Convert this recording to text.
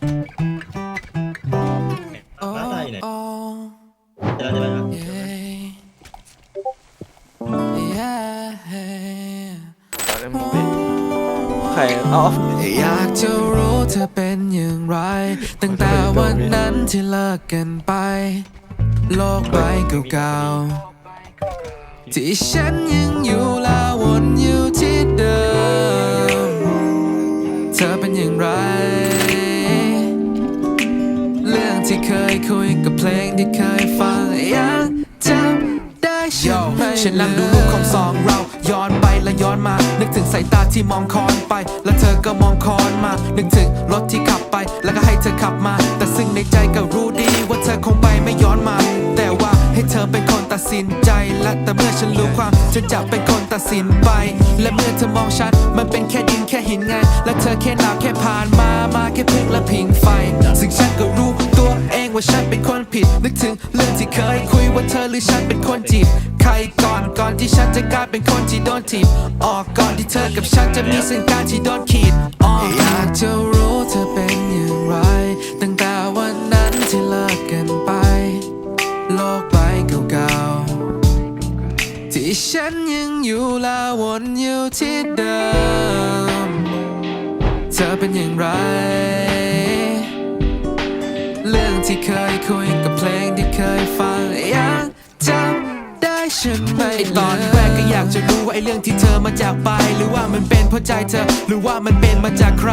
บ้านตายอยู่ไหนเจอแล้วเจอแล้วครับใครเอาอยากจะรู้เธอเป็นอย่างไร ตั้งแต่วันนั้นที่เลิกกันไป โลกใบเก่าๆที่ฉันยังอยู่ คยคุยกับเพลงที่เคยฟังยังจำได้ใช่ไหมฉันนั่งดูรูปของสองเรา ย้อนไปและย้อนมา นึกถึงสายตาที่มองคอนไป แล้วเธอก็มองคอนมา นึกถึงรถที่ขับไป แล้วก็ให้เธอขับมา แต่ซึ่งในใจก็รู้ดีว่าเธอคงไปไม่ย้อนมา แต่ว่าให้เธอเป็นคนตัดสินใจและแต่เมื่อฉันรู้ความฉันจะเป็นคนตัดสินไป และเมื่อเธอมองฉันมันเป็นแค่ดินแค่หินไงและเธอแค่หนาวแค่ผ่านมา ว่าฉันเป็นคนผิด นึกถึงเรื่องที่เคยคุยว่าเธอหรือฉันเป็นคนจีบใครก่อนก่อนที่ฉันจะกลายเป็นคนที่โดนถีบออกก่อนที่เธอกับฉันจะมีเส้นการที่โดนขีดออกอยากจะรู้เธอเป็นอย่างไร ตั้งแต่วันนั้นที่เลิกกันไป โลกใบเก่าๆที่ฉันยังอยู่และวนอยู่ที่เดิม เธอเป็นอย่างไร เรื่องที่เคยคุยกับเพลงที่เคยฟังยังจำได้ใช่ไหมไอตอนแรกก็อยากจะรู้ว่าไอเรื่องที่เธอมาจากไป หรือว่ามันเป็นเพราะใจเธอ หรือว่ามันเป็นมาจากใคร